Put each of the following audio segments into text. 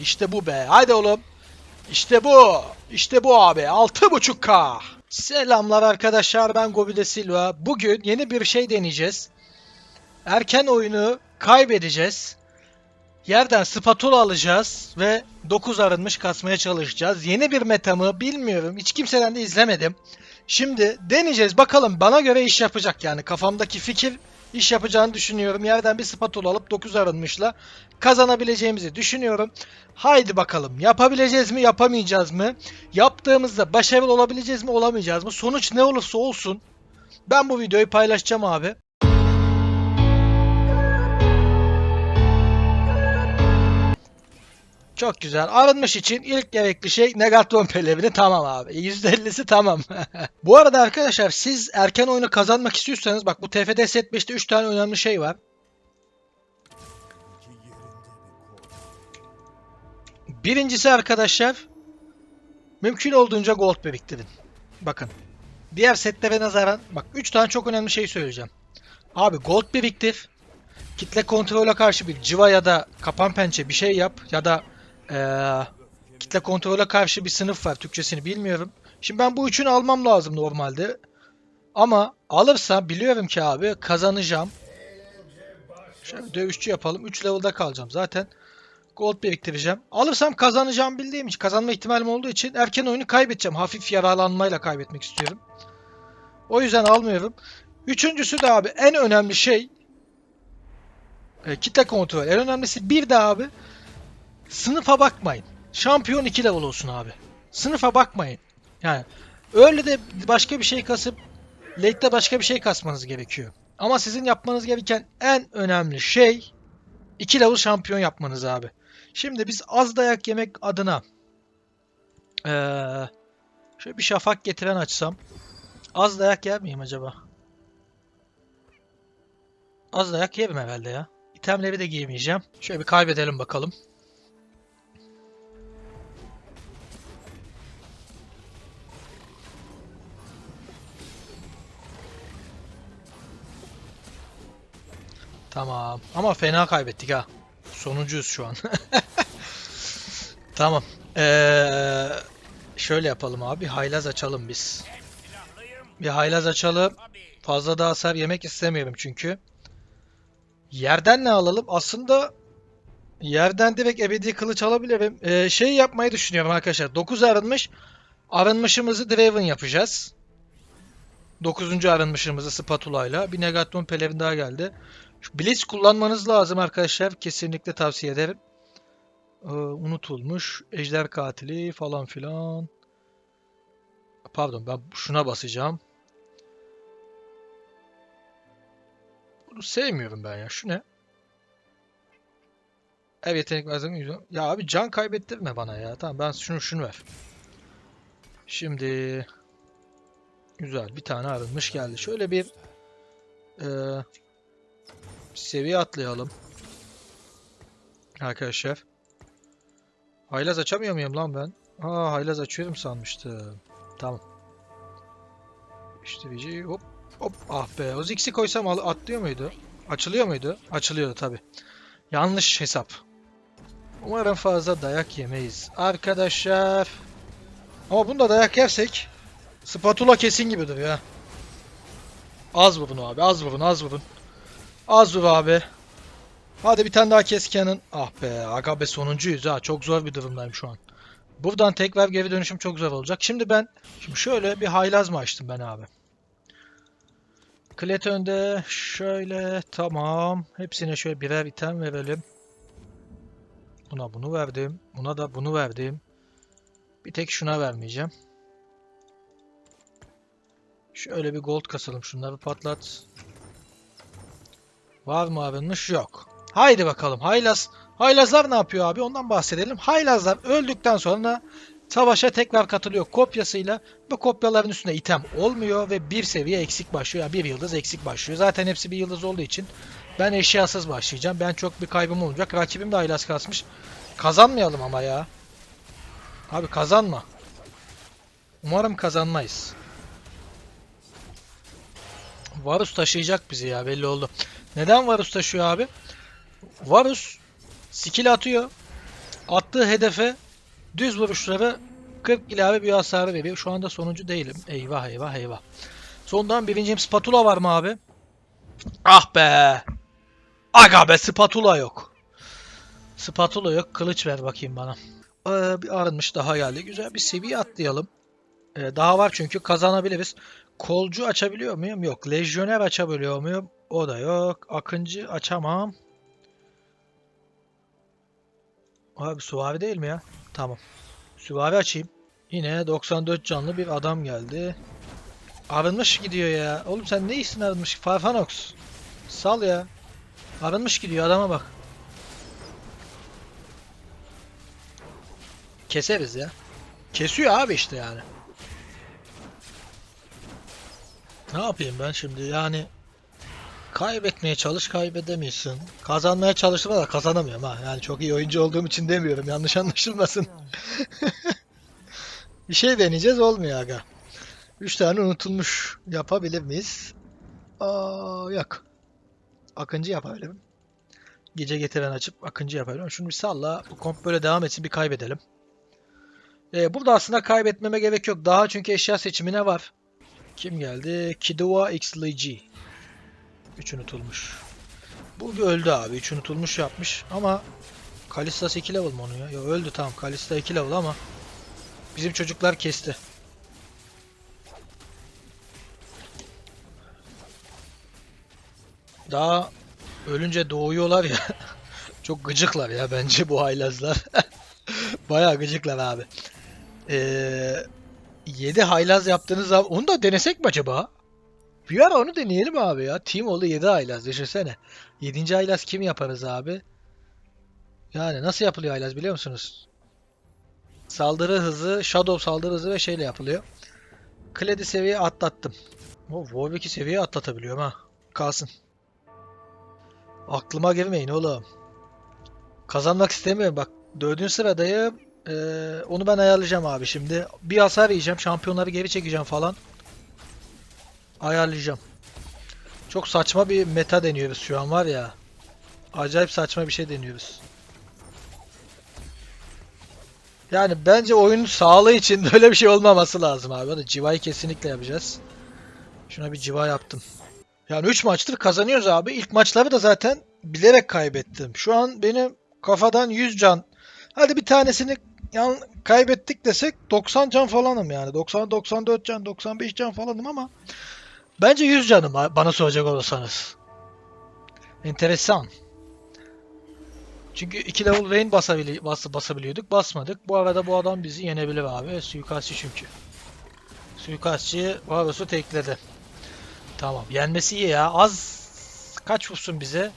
İşte bu be. Haydi oğlum. İşte bu. İşte bu abi. 6.5K. Selamlar arkadaşlar. Ben Gobide Silva. Bugün yeni bir şey deneyeceğiz. Erken oyunu kaybedeceğiz. Yerden spatula alacağız ve 9 arınmış kasmaya çalışacağız. Yeni bir meta mı bilmiyorum. Hiç kimseden de izlemedim. Şimdi deneyeceğiz. Bakalım bana göre iş yapacak yani. Kafamdaki fikir iş yapacağını düşünüyorum. Yerden bir spatula alıp 9 arınmışla kazanabileceğimizi düşünüyorum. Haydi bakalım yapabileceğiz mi yapamayacağız mı? Yaptığımızda başarılı olabileceğiz mi olamayacağız mı? Sonuç ne olursa olsun ben bu videoyu paylaşacağım abi. Çok güzel. Arınmış için ilk gerekli şey Negatron pelevini tamam abi. %50'si tamam. bu arada arkadaşlar siz erken oyunu kazanmak istiyorsanız bak bu TFT Set 5'te 3 tane önemli şey var. Birincisi arkadaşlar mümkün olduğunca gold biriktirin. Bakın. Diğer setlere nazaran bak 3 tane çok önemli şey söyleyeceğim. Abi gold biriktir. Kitle kontrole karşı bir civa ya da kapan pençe bir şey yap ya da eee, kitle kontrole karşı bir sınıf var. Türkçesini bilmiyorum. Şimdi ben bu üçünü almam lazım normalde. Ama alırsam biliyorum ki abi kazanacağım. Şöyle dövüşçü yapalım. 3 level'da kalacağım. Zaten gold biriktireceğim. Alırsam kazanacağım bildiğim için, kazanma ihtimalim olduğu için erken oyunu kaybedeceğim. Hafif yaralanmayla kaybetmek istiyorum. O yüzden almıyorum. Üçüncüsü de abi en önemli şey e, kitle kontrol. En önemlisi bir de abi sınıfa bakmayın. Şampiyon 2 level olsun abi. Sınıfa bakmayın. Yani öyle de başka bir şey kasıp late'de başka bir şey kasmanız gerekiyor. Ama sizin yapmanız gereken en önemli şey 2 level şampiyon yapmanız abi. Şimdi biz az dayak yemek adına eee şöyle bir şafak getiren açsam az dayak yer miyim acaba? Az dayak yerim herhalde ya. İtemleri de giymeyeceğim. Şöyle bir kaybedelim bakalım. Tamam. Ama fena kaybettik ha. Sonuncuyuz şu an. tamam. Ee, şöyle yapalım abi. Haylaz açalım biz. Bir haylaz açalım. Fazla da hasar yemek istemiyorum çünkü. Yerden ne alalım? Aslında yerden direkt ebedi kılıç alabilirim. Ee, şey yapmayı düşünüyorum arkadaşlar. 9 arınmış. Arınmışımızı Draven yapacağız. 9. arınmışımızı spatula ile. Bir Negatron pelerin daha geldi. Şu Blitz kullanmanız lazım arkadaşlar. Kesinlikle tavsiye ederim. Ee, unutulmuş. Ejder katili falan filan. Pardon ben şuna basacağım. Bunu sevmiyorum ben ya. Şu ne? Ev yetenek malzeme Ya abi can kaybettirme bana ya. Tamam ben şunu şunu ver. Şimdi güzel bir tane arınmış geldi. Şöyle bir eee seviye atlayalım. Arkadaşlar. Haylaz açamıyor muyum lan ben? Aa haylaz açıyorum sanmıştım. Tamam. İşte bir hop hop ah be. O Ziggs'i koysam atlıyor muydu? Açılıyor muydu? Açılıyordu tabi. Yanlış hesap. Umarım fazla dayak yemeyiz. Arkadaşlar. Ama bunda dayak yersek spatula kesin gibidir ya. Az vurun abi az vurun az vurun. Az vur abi. Hadi bir tane daha kes Canon. Ah be aga be sonuncuyuz ha. Çok zor bir durumdayım şu an. Buradan tekrar geri dönüşüm çok zor olacak. Şimdi ben şimdi şöyle bir haylaz mı açtım ben abi? Klet önde şöyle tamam. Hepsine şöyle birer item verelim. Buna bunu verdim. Buna da bunu verdim. Bir tek şuna vermeyeceğim. Şöyle bir gold kasalım. Şunları patlat. Var mı arınmış? Yok. Haydi bakalım. Haylaz. Haylazlar ne yapıyor abi? Ondan bahsedelim. Haylazlar öldükten sonra savaşa tekrar katılıyor kopyasıyla. Bu kopyaların üstünde item olmuyor ve bir seviye eksik başlıyor. Yani bir yıldız eksik başlıyor. Zaten hepsi bir yıldız olduğu için ben eşyasız başlayacağım. Ben çok bir kaybım olacak. Rakibim de haylaz kasmış. Kazanmayalım ama ya. Abi kazanma. Umarım kazanmayız. Varus taşıyacak bizi ya belli oldu. Neden Varus taşıyor abi? Varus skill atıyor. attığı hedefe düz vuruşları 40 ilave bir hasarı veriyor. Şu anda sonuncu değilim. Eyvah eyvah eyvah. Sondan birincim spatula var mı abi? Ah be. Aga be spatula yok. Spatula yok. Kılıç ver bakayım bana. Ee, bir arınmış daha geldi. Güzel bir seviye atlayalım. Ee, daha var çünkü kazanabiliriz. Kolcu açabiliyor muyum? Yok. Lejyoner açabiliyor muyum? O da yok. Akıncı açamam. Abi süvari değil mi ya? Tamam. Süvari açayım. Yine 94 canlı bir adam geldi. Arınmış gidiyor ya. Oğlum sen ne iyisin arınmış? Farfanox. Sal ya. Arınmış gidiyor adama bak. Keseriz ya. Kesiyor abi işte yani. Ne yapayım ben şimdi yani kaybetmeye çalış kaybedemiyorsun. Kazanmaya çalıştım da kazanamıyorum ha. Yani çok iyi oyuncu olduğum için demiyorum. Yanlış anlaşılmasın. Bir şey deneyeceğiz olmuyor aga. 3 tane unutulmuş yapabilir miyiz? Aa, yok. Akıncı yapabilirim. Gece getiren açıp Akıncı yapabilirim. Şunu bir salla. Bu komp böyle devam etsin bir kaybedelim. Ee, burada aslında kaybetmeme gerek yok. Daha çünkü eşya seçimine var. Kim geldi? Kidua XLG. 3 unutulmuş. Bu öldü abi. 3 unutulmuş yapmış ama Kalistas 2 level mi onun ya? Yo öldü tamam. Kalista 2 level ama bizim çocuklar kesti. Daha ölünce doğuyorlar ya. Çok gıcıklar ya bence bu haylazlar. Bayağı gıcıklar abi. Ee, 7 haylaz yaptığınız zaman onu da denesek mi acaba? Bir ara onu deneyelim abi ya. Team oldu 7 haylaz düşünsene. 7. haylaz kim yaparız abi? Yani nasıl yapılıyor haylaz biliyor musunuz? Saldırı hızı, Shadow saldırı hızı ve şeyle yapılıyor. Kledi seviye atlattım. O Warwick'i seviye atlatabiliyorum ha. Kalsın. Aklıma girmeyin oğlum. Kazanmak istemiyorum bak. Dördüncü sıradayım. Ee, onu ben ayarlayacağım abi şimdi. Bir hasar yiyeceğim. Şampiyonları geri çekeceğim falan. Ayarlayacağım. Çok saçma bir meta deniyoruz şu an var ya. Acayip saçma bir şey deniyoruz. Yani bence oyunun sağlığı için böyle bir şey olmaması lazım abi. Hadi civayı kesinlikle yapacağız. Şuna bir civa yaptım. Yani 3 maçtır kazanıyoruz abi. İlk maçları da zaten bilerek kaybettim. Şu an benim kafadan 100 can. Hadi bir tanesini yan kaybettik desek 90 can falanım yani. 90 94 can, 95 can falanım ama bence 100 canım bana soracak olursanız. Enteresan. Çünkü 2 level Vayne basabili bas basabiliyorduk. Basmadık. Bu arada bu adam bizi yenebilir abi. Suikastçı çünkü. Suikastçıyı Varus'u tekledi. Tamam. Yenmesi iyi ya. Az kaç vursun bize?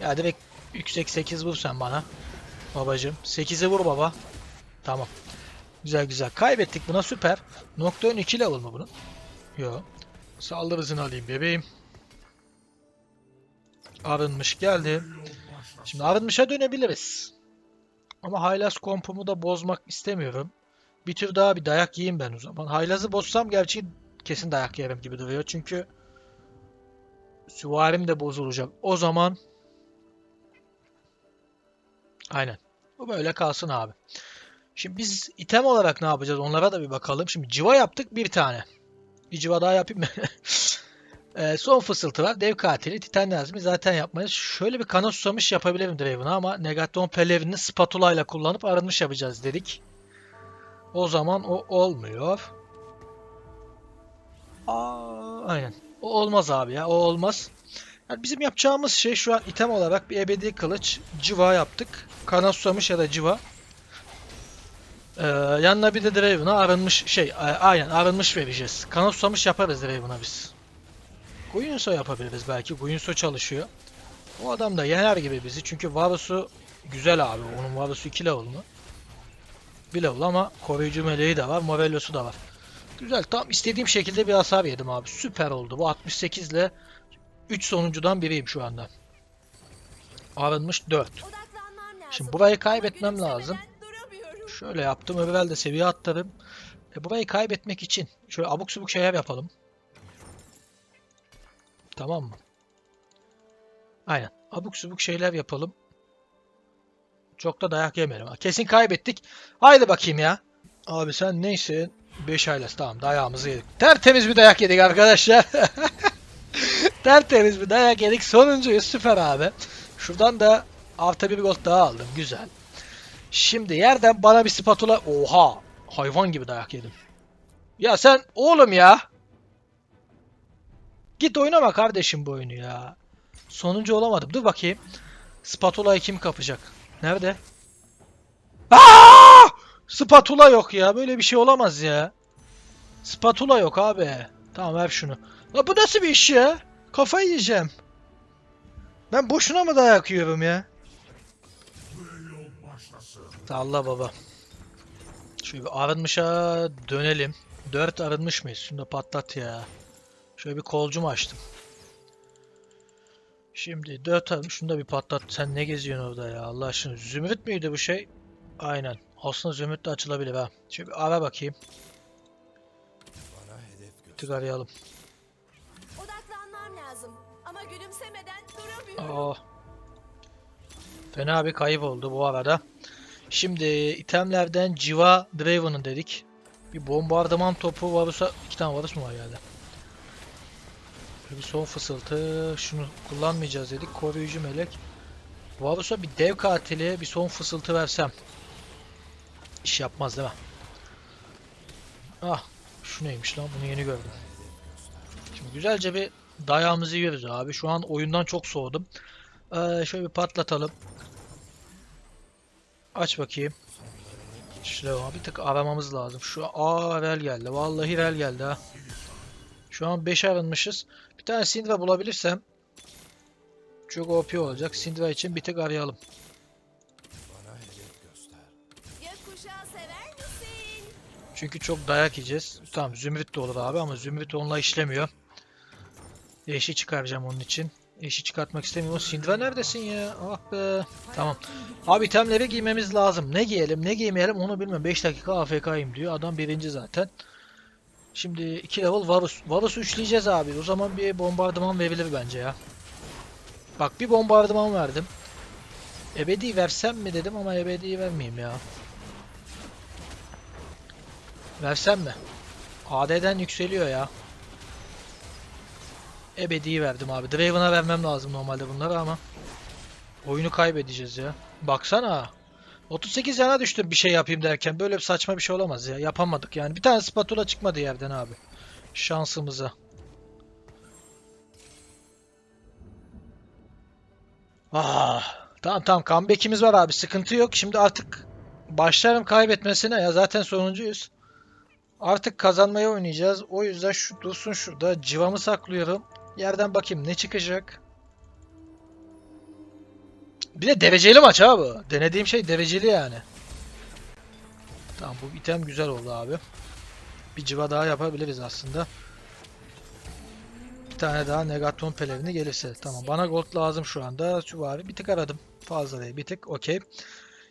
Ya direkt yüksek 8 vur sen bana. Babacım. 8'e vur baba. Tamam. Güzel güzel. Kaybettik buna süper. Nocturne 2 level mı bunun? Yok. Saldırı hızını alayım bebeğim. Arınmış geldi. Şimdi arınmışa dönebiliriz. Ama haylaz kompumu da bozmak istemiyorum. Bir tür daha bir dayak yiyeyim ben o zaman. Haylazı bozsam gerçi kesin dayak yerim gibi duruyor. Çünkü süvarim de bozulacak. O zaman aynen. Bu böyle kalsın abi. Şimdi biz item olarak ne yapacağız? Onlara da bir bakalım. Şimdi civa yaptık bir tane. Bir civa daha yapayım mı? Ee, son fısıltı var. Dev katili Titan lazım. Zaten yapmayız. Şöyle bir kana susamış yapabilirim Draven'a ama Negaton Pelerin'i spatula ile kullanıp arınmış yapacağız dedik. O zaman o olmuyor. Aa, aynen. O olmaz abi ya. O olmaz. Yani bizim yapacağımız şey şu an item olarak bir ebedi kılıç. Civa yaptık. Kana susamış ya da civa. Ee, yanına bir de Draven'a arınmış şey. a- Aynen arınmış vereceğiz. Kana susamış yaparız Draven'a biz. Guinsoo yapabiliriz belki. Guinsoo çalışıyor. O adam da yener gibi bizi. Çünkü Varus'u güzel abi. Onun Varus'u 2 level mı? 1 level ama koruyucu meleği de var. Morello'su da var. Güzel. Tam istediğim şekilde bir hasar yedim abi. Süper oldu. Bu 68 ile 3 sonuncudan biriyim şu anda. Arınmış 4. Şimdi burayı kaybetmem lazım. Şöyle yaptım. Evvel de seviye atlarım. E burayı kaybetmek için şöyle abuk subuk şeyler yapalım. Tamam mı? Aynen. Abuk subuk şeyler yapalım. Çok da dayak yemeyelim. Kesin kaybettik. Haydi bakayım ya. Abi sen neysin? 5 ailesi tamam dayağımızı yedik. Tertemiz bir dayak yedik arkadaşlar. Tertemiz bir dayak yedik. Sonuncuyuz süper abi. Şuradan da artı bir gol daha aldım. Güzel. Şimdi yerden bana bir spatula... Oha! Hayvan gibi dayak yedim. Ya sen oğlum ya. Git oynama kardeşim bu oyunu ya. Sonuncu olamadım. Dur bakayım. Spatula'yı kim kapacak? Nerede? Aa! Spatula yok ya. Böyle bir şey olamaz ya. Spatula yok abi. Tamam ver şunu. La bu nasıl bir iş ya? Kafayı yiyeceğim. Ben boşuna mı dayak yiyorum ya? Allah baba. Şöyle bir arınmışa dönelim. 4 arınmış mıyız? Şunu da patlat ya. Şöyle bir kolcumu açtım. Şimdi 4 arınmış. Şunu da bir patlat. Sen ne geziyorsun orada ya? Allah aşkına. Zümrüt müydü bu şey? Aynen. Aslında zümrüt de açılabilir ha. Şöyle bir ara bakayım. Tık arayalım. Odaklanmam lazım. Ama gülümsemeden duramıyorum. Aa. Fena bir kayıp oldu bu arada. Şimdi itemlerden Civa Draven'ın dedik. Bir bombardıman topu varsa iki tane varus mu var? Böyle bir son fısıltı. Şunu kullanmayacağız dedik. Koruyucu melek. Varus'a bir dev katili bir son fısıltı versem. İş yapmaz değil mi? Ah. Şu neymiş lan? Bunu yeni gördüm. Şimdi güzelce bir dayağımızı yiyoruz abi. Şu an oyundan çok soğudum. Ee, şöyle bir patlatalım. Aç bakayım. Şuraya bir tık aramamız lazım. Şu aa rel geldi. Vallahi rel geldi ha. Şu an 5 arınmışız. Bir tane Syndra bulabilirsem çok OP olacak. Syndra için bir tık arayalım. Çünkü çok dayak yiyeceğiz. Tamam Zümrüt de olur abi ama Zümrüt onunla işlemiyor. Eşi çıkaracağım onun için. Eşi çıkartmak istemiyorum. Syndra neredesin ya? Ah be. Tamam. Abi itemleri giymemiz lazım. Ne giyelim ne giymeyelim onu bilmem. 5 dakika AFK'yim diyor. Adam birinci zaten. Şimdi 2 level Varus. Varus'u üçleyeceğiz abi. O zaman bir bombardıman verilir bence ya. Bak bir bombardıman verdim. Ebedi versem mi dedim ama ebedi vermeyeyim ya. Versem mi? AD'den yükseliyor ya. Ebedi'yi verdim abi. Draven'a vermem lazım normalde bunları ama. Oyunu kaybedeceğiz ya. Baksana. 38 yana düştüm bir şey yapayım derken. Böyle bir saçma bir şey olamaz ya. Yapamadık yani. Bir tane spatula çıkmadı yerden abi. Şansımıza. Ah, tamam tamam comeback'imiz var abi. Sıkıntı yok. Şimdi artık başlarım kaybetmesine ya. Zaten sonuncuyuz. Artık kazanmaya oynayacağız. O yüzden şu dursun şurada. Civamı saklıyorum. Yerden bakayım ne çıkacak. Bir de dereceli maç abi. Denediğim şey dereceli yani. Tamam bu item güzel oldu abi. Bir civa daha yapabiliriz aslında. Bir tane daha Negaton pelerini gelirse. Tamam bana gold lazım şu anda. Şu var. Bir tık aradım. Fazla değil bir tık. Okey.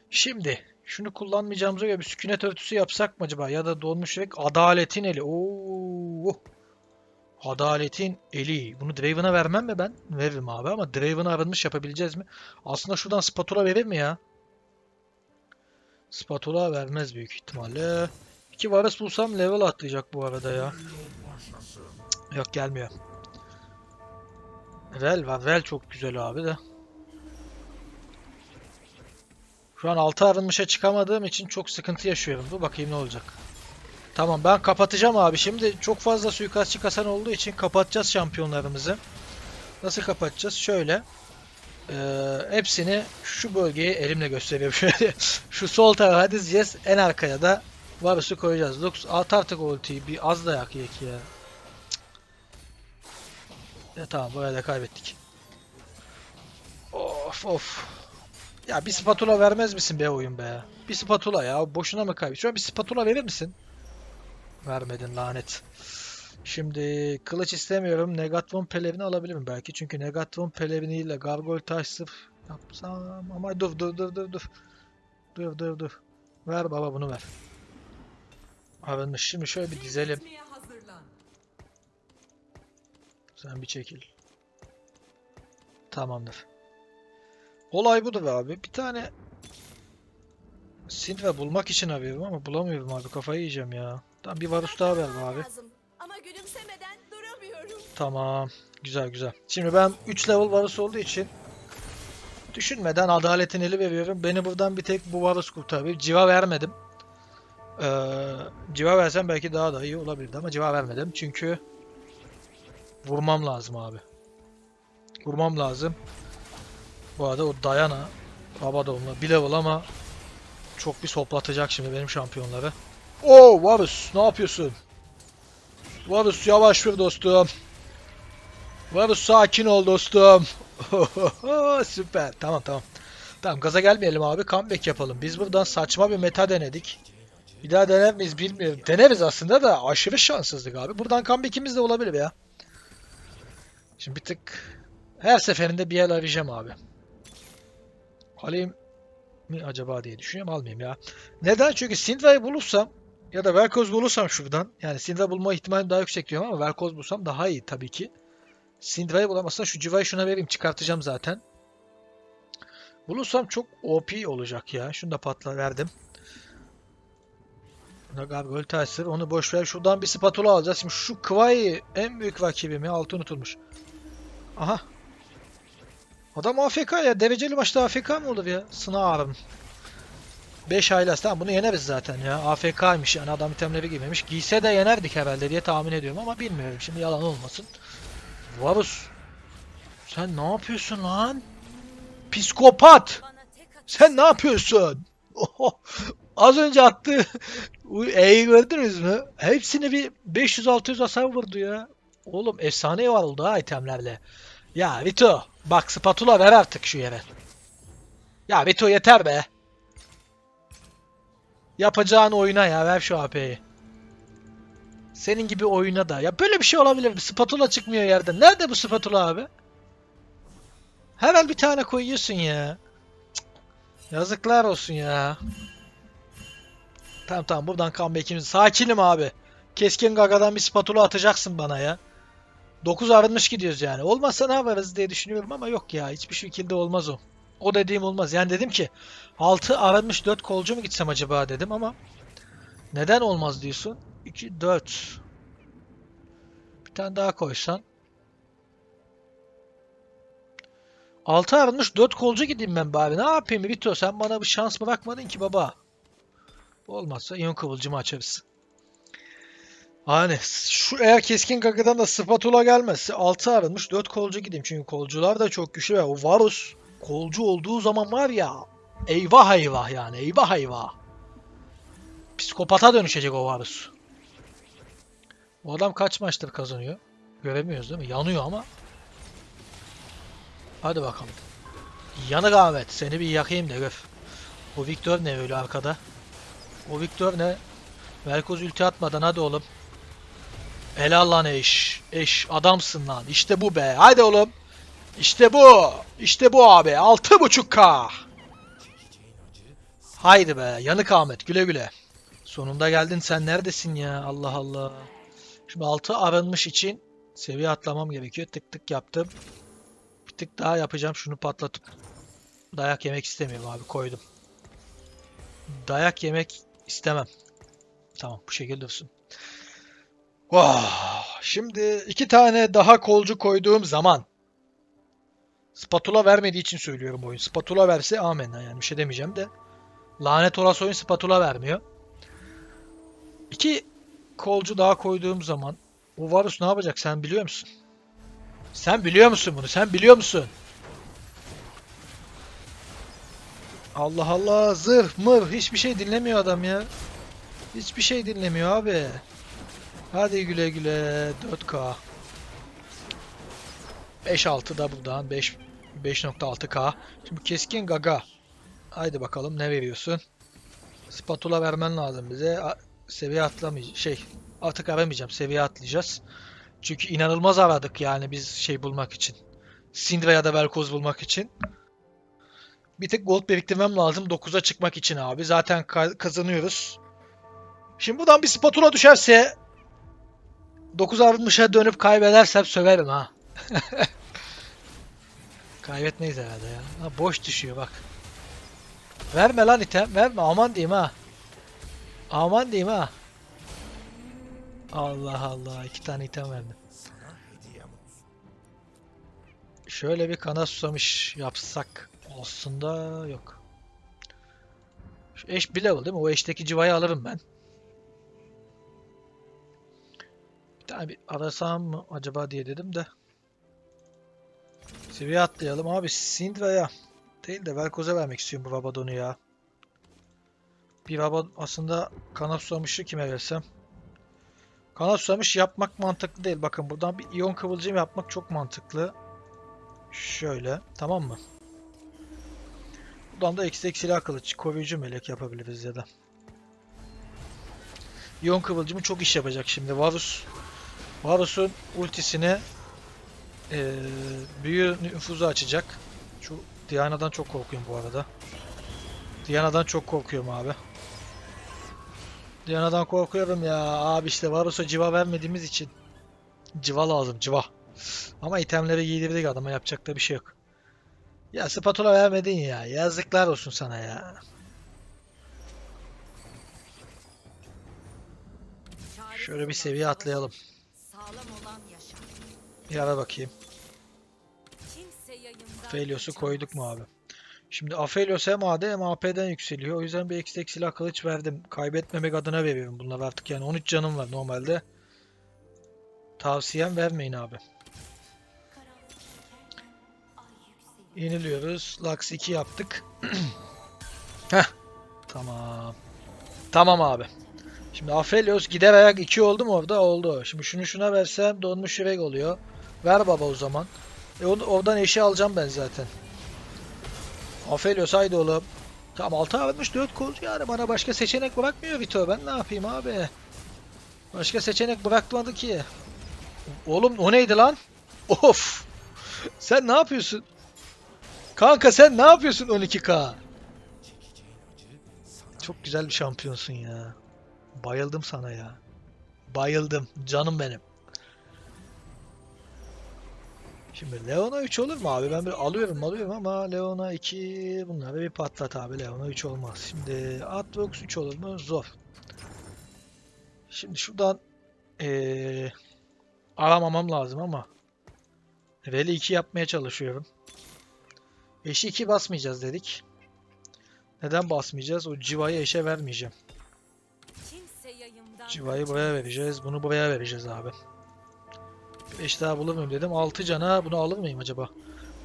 Şimdi şunu kullanmayacağımıza göre bir sükunet örtüsü yapsak mı acaba? Ya da donmuş yürek adaletin eli. Oo. Adaletin eli. Bunu Draven'a vermem mi ben? Veririm abi ama Draven'a arınmış yapabileceğiz mi? Aslında şuradan spatula verir mi ya? Spatula vermez büyük ihtimalle. İki varus bulsam level atlayacak bu arada ya. Yok gelmiyor. Rel var. Rel çok güzel abi de. Şu an 6 arınmışa çıkamadığım için çok sıkıntı yaşıyorum. Dur bakayım ne olacak. Tamam ben kapatacağım abi. Şimdi çok fazla suikastçı kasan olduğu için kapatacağız şampiyonlarımızı. Nasıl kapatacağız? Şöyle. Ee, hepsini şu bölgeye elimle gösteriyorum şöyle. şu sol tarafa dizeceğiz. En arkaya da Varus'u koyacağız. Lux at artık ultiyi. Bir az da yak yek ya. Ya tamam böyle de kaybettik. Of of. Ya bir spatula vermez misin be oyun be? Bir spatula ya. Boşuna mı? Şöyle bir spatula verir misin? Vermedin lanet. Şimdi kılıç istemiyorum. Negatron pelerini alabilirim belki. Çünkü Negatron peleriniyle Gargoyle taş sırf yapsam ama dur dur dur dur dur. Dur dur dur. Ver baba bunu ver. Arınmış. Şimdi şöyle bir dizelim. Sen bir çekil. Tamamdır. Olay budur abi. Bir tane Sindra bulmak için arıyorum ama bulamıyorum abi. Kafayı yiyeceğim ya. Tamam bir Varus daha ver abi. Ama gülümsemeden duramıyorum. Tamam. Güzel güzel. Şimdi ben 3 level Varus olduğu için düşünmeden adaletin eli veriyorum. Beni buradan bir tek bu Varus kurtarıyor. Civa vermedim. Ee, civa versem belki daha da iyi olabilirdi ama civa vermedim. Çünkü vurmam lazım abi. Vurmam lazım. Bu arada o Diana Rabadon'la bir level ama çok bir soplatacak şimdi benim şampiyonları. Oo Varus ne yapıyorsun? Varus yavaş vur dostum. Varus sakin ol dostum. Süper. Tamam tamam. Tamam gaza gelmeyelim abi. Comeback yapalım. Biz buradan saçma bir meta denedik. Bir daha dener miyiz bilmiyorum. Deneriz aslında da aşırı şanssızlık abi. Buradan comeback'imiz de olabilir ya. Şimdi bir tık her seferinde bir yer arayacağım abi. Alayım mi acaba diye düşünüyorum. Almayayım ya. Neden? Çünkü Syndra'yı bulursam ya da Velkoz bulursam şuradan. Yani Syndra bulma ihtimalim daha yüksek diyorum ama Velkoz bulsam daha iyi tabii ki. Syndra'yı bulamazsam şu civayı şuna vereyim. Çıkartacağım zaten. Bulursam çok OP olacak ya. Şunu da patla verdim. Gargoyle Taser. Onu boş ver. Şuradan bir spatula alacağız. Şimdi şu Kıvayı en büyük rakibimi. Altı unutulmuş. Aha. Adam AFK ya. Dereceli maçta AFK mı olur ya? Sınavım. 5 aylas. Tamam bunu yeneriz zaten ya. AFK'ymış yani adam itemleri giymemiş. Giyse de yenerdik herhalde diye tahmin ediyorum ama bilmiyorum. Şimdi yalan olmasın. Varus. Sen ne yapıyorsun lan? Psikopat. Sen ne yapıyorsun? Az önce attığı bu E'yi gördünüz mü? Hepsini bir 500-600 hasar vurdu ya. Oğlum efsane var oldu ha itemlerle. Ya Vito bak spatula ver artık şu yere. Ya Vito yeter be. Yapacağın oyuna ya ver şu AP'yi. Senin gibi oyuna da. Ya böyle bir şey olabilir mi? Spatula çıkmıyor yerden. Nerede bu spatula abi? Hemen bir tane koyuyorsun ya. Yazıklar olsun ya. Tamam tamam buradan comeback'imiz. Sakinim abi. Keskin gagadan bir spatula atacaksın bana ya. 9 arınmış gidiyoruz yani. Olmazsa ne yaparız diye düşünüyorum ama yok ya. Hiçbir şekilde olmaz o. O dediğim olmaz. Yani dedim ki 6 arınmış 4 kolcu mu gitsem acaba dedim ama neden olmaz diyorsun? 2 4 Bir tane daha koysan 6 arınmış 4 kolcu gideyim ben bari. Ne yapayım Vito sen bana bir şans bırakmadın ki baba. Olmazsa iyon kıvılcımı açarız. Hani şu eğer keskin gagadan da spatula gelmezse 6 arınmış 4 kolcu gideyim. Çünkü kolcular da çok güçlü ve o Varus kolcu olduğu zaman var ya eyvah eyvah yani eyvah eyvah. Psikopata dönüşecek o Varus. O adam kaç maçtır kazanıyor? Göremiyoruz değil mi? Yanıyor ama. Hadi bakalım. Yanık Ahmet. Seni bir yakayım da gör. O Victor ne öyle arkada? O Victor ne? Velkoz ulti atmadan hadi oğlum. Helal lan eş. Eş adamsın lan. İşte bu be. Haydi oğlum. İşte bu. İşte bu abi. 6.5k. Haydi be. Yanık Ahmet. Güle güle. Sonunda geldin. Sen neredesin ya? Allah Allah. Şimdi 6 arınmış için seviye atlamam gerekiyor. Tık tık yaptım. Bir tık daha yapacağım. Şunu patlatıp dayak yemek istemiyorum abi. Koydum. Dayak yemek istemem. Tamam bu şekilde dursun. Oh, şimdi iki tane daha kolcu koyduğum zaman spatula vermediği için söylüyorum oyun. Spatula verse amenna yani bir şey demeyeceğim de. Lanet olası oyun spatula vermiyor. İki kolcu daha koyduğum zaman o Varus ne yapacak sen biliyor musun? Sen biliyor musun bunu? Sen biliyor musun? Allah Allah zırh mır hiçbir şey dinlemiyor adam ya. Hiçbir şey dinlemiyor abi. Hadi güle güle 4K. 5.6 da buradan 5 5.6K. Şimdi keskin gaga. Haydi bakalım ne veriyorsun? Spatula vermen lazım bize. A- Seviye atlamayacağım. Şey artık aramayacağım. Seviye atlayacağız. Çünkü inanılmaz aradık yani biz şey bulmak için. Syndra ya da Velkoz bulmak için. Bir tek gold biriktirmem lazım 9'a çıkmak için abi. Zaten ka- kazanıyoruz. Şimdi buradan bir spatula düşerse 9 arınmışa dönüp kaybedersem söverim ha. Kaybetmeyiz herhalde ya. Ha, boş düşüyor bak. Verme lan item. Verme. Aman diyeyim ha. Aman diyeyim ha. Allah Allah. iki tane item verdim. Şöyle bir kana susamış yapsak aslında yok. Şu eş bir level değil mi? O eşteki civayı alırım ben. Bir tane bir arasam mı acaba diye dedim de. Seviye atlayalım abi. Sindra'ya değil de Velkoz'a vermek istiyorum bu Rabadon'u ya. Bir Rabadon aslında kana susamışı kime versem? Kana susamış yapmak mantıklı değil. Bakın buradan bir iyon kıvılcım yapmak çok mantıklı. Şöyle. Tamam mı? Buradan da eksi eksili kılıç. Koruyucu melek yapabiliriz ya da. İyon kıvılcımı çok iş yapacak şimdi. Varus Varus'un ultisini eee büyü nüfuzu açacak. Şu Diana'dan çok korkuyorum bu arada. Diana'dan çok korkuyorum abi. Diana'dan korkuyorum ya. Abi işte Varus'a civa vermediğimiz için. Civa lazım civa. Ama itemleri giydirdik adama yapacak da bir şey yok. Ya spatula vermedin ya. Yazıklar olsun sana ya. Şöyle bir seviye atlayalım. Sağlam olan. Bir ara bakayım. Kaçamaz. koyduk mu abi? Şimdi Aphelios hem AD hem AP'den yükseliyor. O yüzden bir eksi silah kılıç verdim. Kaybetmemek adına veriyorum bunlar artık yani 13 canım var normalde. Tavsiyem vermeyin abi. Yeniliyoruz. Lux 2 yaptık. Heh. Tamam. Tamam abi. Şimdi Aphelios gider ayak 2 oldu mu orada? Oldu. Şimdi şunu şuna versem donmuş yürek oluyor. Ver baba o zaman. E oradan eşi alacağım ben zaten. Aphelios haydi oğlum. Tamam 6 almış 4 kol yani bana başka seçenek bırakmıyor Vito. Ben ne yapayım abi? Başka seçenek bırakmadı ki. Oğlum o neydi lan? Of. Sen ne yapıyorsun? Kanka sen ne yapıyorsun 12k? Çok güzel bir şampiyonsun ya. Bayıldım sana ya. Bayıldım. Canım benim. Şimdi Leona 3 olur mu abi? Ben bir alıyorum alıyorum ama Leona 2 bunları bir patlat abi. Leona 3 olmaz. Şimdi Atrox 3 olur mu? Zor. Şimdi şuradan eee aramamam lazım ama Rally 2 yapmaya çalışıyorum. Eşi 2 basmayacağız dedik. Neden basmayacağız? O civayı eşe vermeyeceğim. Civayı buraya vereceğiz. Bunu buraya vereceğiz abi. Bir eş daha bulur muyum dedim. 6 cana bunu alır mıyım acaba?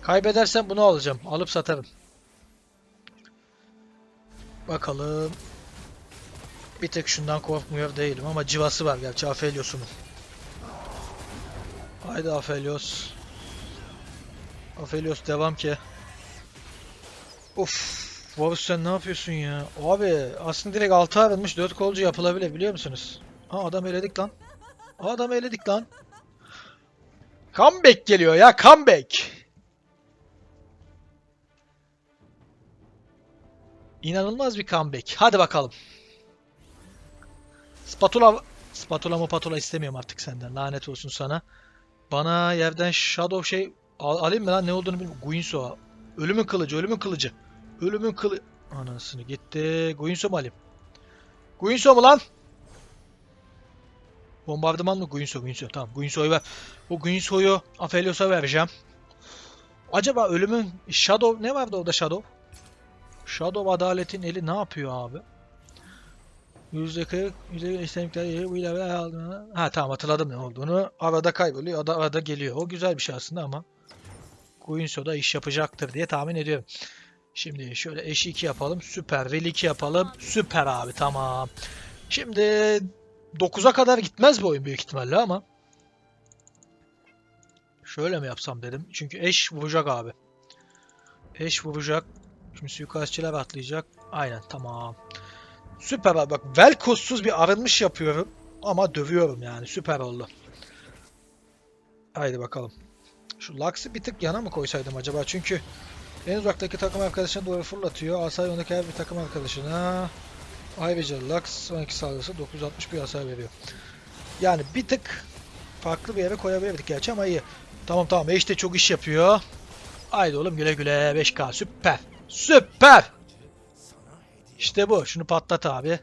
Kaybedersem bunu alacağım. Alıp satarım. Bakalım. Bir tek şundan korkmuyor değilim ama civası var gerçi Aphelios'unun. Haydi Aphelios. Aphelios devam ki. Of. Varus sen ne yapıyorsun ya? Abi aslında direkt 6 aranmış 4 kolcu yapılabilir biliyor musunuz? Aa adam eledik lan. Aa adam eledik lan. Comeback geliyor ya comeback. İnanılmaz bir comeback. Hadi bakalım. Spatula spatula mı patula istemiyorum artık senden. Lanet olsun sana. Bana yerden shadow şey al, alayım mı lan ne olduğunu bilmiyorum. Guinso. Ölümün kılıcı, ölümün kılıcı. Ölümün kılı... Anasını gitti. Guinso mu alayım? Guinso mu lan? Bombardıman mı? Guinso, Guinso. Tamam, Guinso'yu ver. O Guinso'yu Aphelios'a vereceğim. Acaba ölümün Shadow ne vardı orada Shadow? Shadow adaletin eli ne yapıyor abi? Yüzde kırk, yüzde bir istemlikler yeri bu ilave aldığını... Ha tamam hatırladım ne olduğunu. Arada kayboluyor, arada geliyor. O güzel bir şey aslında ama Guinso da iş yapacaktır diye tahmin ediyorum. Şimdi şöyle eşi 2 yapalım. Süper. Rel 2 yapalım. Süper abi tamam. Şimdi 9'a kadar gitmez bu oyun büyük ihtimalle ama. Şöyle mi yapsam dedim. Çünkü eş vuracak abi. Eş vuracak. Şimdi suikastçiler atlayacak. Aynen tamam. Süper abi. Bak Velkoz'suz bir arınmış yapıyorum. Ama dövüyorum yani. Süper oldu. Haydi bakalım. Şu Lux'ı bir tık yana mı koysaydım acaba? Çünkü en uzaktaki takım arkadaşına doğru fırlatıyor. Asay öndeki her bir takım arkadaşına. Ayrıca Lux son iki saldırısı 961 hasar veriyor. Yani bir tık farklı bir yere koyabilirdik gerçi ama iyi. Tamam tamam Eş de çok iş yapıyor. Haydi oğlum güle güle 5K süper. Süper. İşte bu. Şunu patlat abi.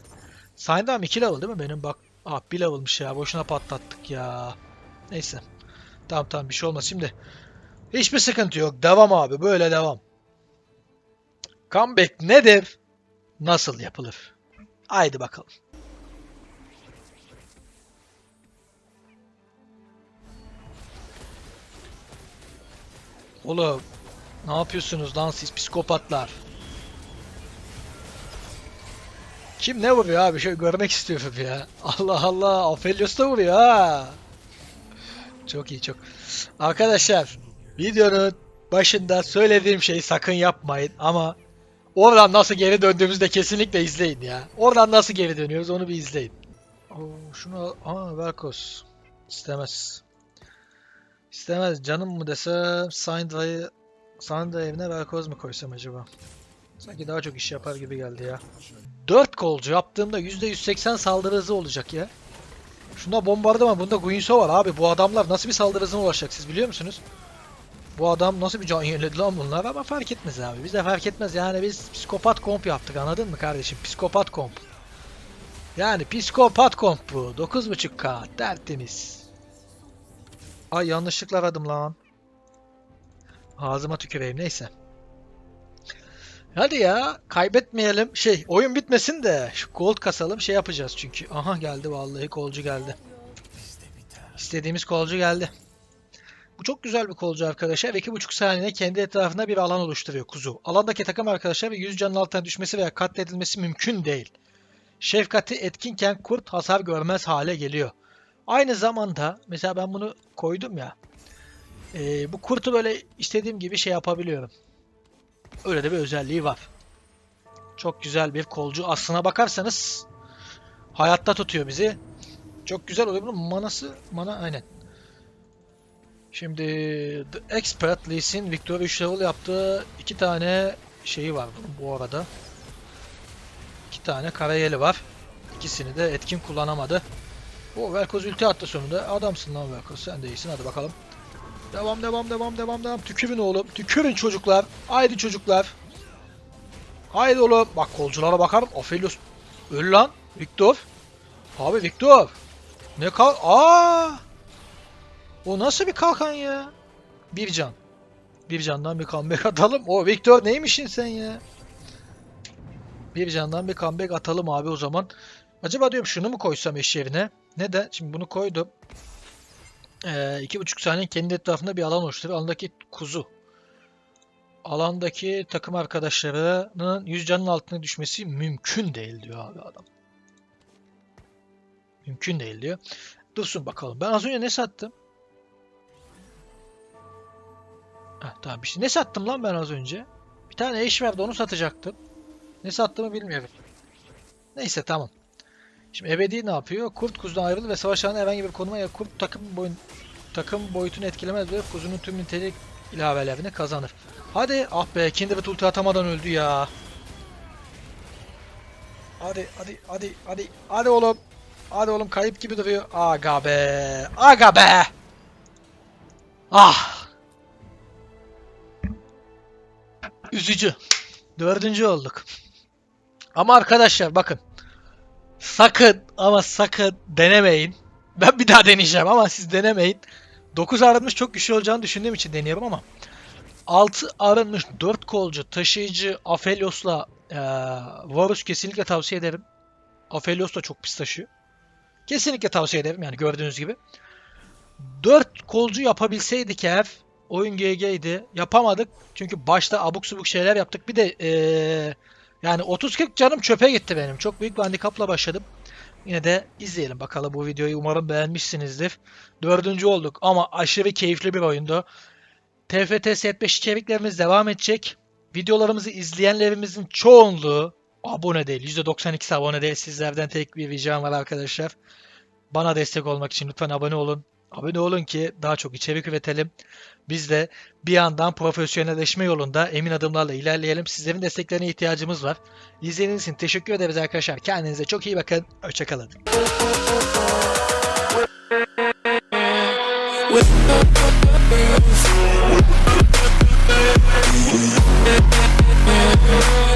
Sayndam 2 level değil mi benim? Bak. Ah 1 level'mış ya. Boşuna patlattık ya. Neyse. Tamam tamam bir şey olmaz. Şimdi hiçbir sıkıntı yok. Devam abi. Böyle devam. Comeback nedir? Nasıl yapılır? Haydi bakalım. Oğlum ne yapıyorsunuz lan siz psikopatlar? Kim ne vuruyor abi? Şöyle görmek istiyorum ya. Allah Allah. Aphelios da vuruyor ha. Çok iyi çok. Arkadaşlar videonun başında söylediğim şeyi sakın yapmayın ama oradan nasıl geri döndüğümüzde kesinlikle izleyin ya. Oradan nasıl geri dönüyoruz onu bir izleyin. Oo, şunu al. Aa Velkos. İstemez. İstemez. Canım mı desem Syndra'yı Syndra evine Velkoz mu koysam acaba? Sanki daha çok iş yapar gibi geldi ya. 4 kolcu yaptığımda %180 saldırı hızı olacak ya. Şunda bombardıman, bunda Guinsoo var abi. Bu adamlar nasıl bir saldırı hızına ulaşacak siz biliyor musunuz? Bu adam nasıl bir can yeniledi lan bunlar ama fark etmez abi. Bize fark etmez yani biz psikopat komp yaptık anladın mı kardeşim? Psikopat komp. Yani psikopat komp bu. 9.5k tertemiz. Ay yanlışlıkla aradım lan. Ağzıma tüküreyim neyse. Hadi ya kaybetmeyelim. Şey oyun bitmesin de şu gold kasalım şey yapacağız çünkü. Aha geldi vallahi kolcu geldi. İstediğimiz kolcu geldi. Bu çok güzel bir kolcu arkadaşlar. 2.5 saniye kendi etrafında bir alan oluşturuyor kuzu. Alandaki takım arkadaşlar 100 canın altına düşmesi veya katledilmesi mümkün değil. Şefkati etkinken kurt hasar görmez hale geliyor. Aynı zamanda mesela ben bunu koydum ya. Ee, bu kurtu böyle istediğim gibi şey yapabiliyorum. Öyle de bir özelliği var. Çok güzel bir kolcu. Aslına bakarsanız hayatta tutuyor bizi. Çok güzel oluyor. Bunun manası, mana aynen. Şimdi The Expert Lee Sin Victor 3 level yaptığı iki tane şeyi var bu arada. İki tane karayeli var. İkisini de etkin kullanamadı. O Velkoz ulti attı sonunda. Adamsın lan Velkoz. Sen de iyisin. Hadi bakalım. Devam devam devam devam devam. Tükürün oğlum. Tükürün çocuklar. Haydi çocuklar. Haydi oğlum. Bak kolculara bakarım. Aphelios. Öl lan. Victor. Abi Victor. Ne kal... Aa! O nasıl bir kalkan ya? Bir can. Bir candan bir comeback atalım. O Victor neymişin sen ya? Bir candan bir comeback atalım abi o zaman. Acaba diyorum şunu mu koysam eş yerine? Neden? Şimdi bunu koydum. Ee, iki buçuk saniye kendi etrafında bir alan oluşturuyor. Alandaki kuzu. Alandaki takım arkadaşlarının 100 canın altına düşmesi mümkün değil diyor abi adam. Mümkün değil diyor. Dursun bakalım. Ben az önce ne sattım? Heh, tamam işte ne sattım lan ben az önce? Bir tane eş verdi onu satacaktım. Ne sattığımı bilmiyorum. Neyse tamam. Şimdi ebedi ne yapıyor? Kurt kuzudan ayrılır ve savaş alanında herhangi bir konuma ya kurt takım boyun takım boyutunu etkilemez ve kuzunun tüm nitelik ilavelerini kazanır. Hadi ah be Kindred ulti atamadan öldü ya. Hadi hadi hadi hadi hadi oğlum. Hadi oğlum kayıp gibi duruyor. Aga be. Aga be. Ah. Üzücü. Dördüncü olduk. Ama arkadaşlar bakın. Sakın ama sakın denemeyin. Ben bir daha deneyeceğim ama siz denemeyin. 9 arınmış çok güçlü olacağını düşündüğüm için deniyorum ama 6 arınmış 4 kolcu taşıyıcı Aphelios'la eee Varus kesinlikle tavsiye ederim. Aphelios da çok pis taşıyor. Kesinlikle tavsiye ederim yani gördüğünüz gibi. 4 kolcu yapabilseydik eğer oyun GG'ydi. Yapamadık çünkü başta abuk subuk şeyler yaptık. Bir de eee yani 30-40 canım çöpe gitti benim. Çok büyük bir handikapla başladım. Yine de izleyelim bakalım bu videoyu. Umarım beğenmişsinizdir. Dördüncü olduk ama aşırı keyifli bir oyundu. TFT Set 5 içeriklerimiz devam edecek. Videolarımızı izleyenlerimizin çoğunluğu abone değil. %92'si abone değil. Sizlerden tek bir ricam var arkadaşlar. Bana destek olmak için lütfen abone olun. Abone olun ki daha çok içerik üretelim. Biz de bir yandan profesyonelleşme yolunda emin adımlarla ilerleyelim. Sizlerin desteklerine ihtiyacımız var. İzlediğiniz için teşekkür ederiz arkadaşlar. Kendinize çok iyi bakın. Hoşçakalın. We'll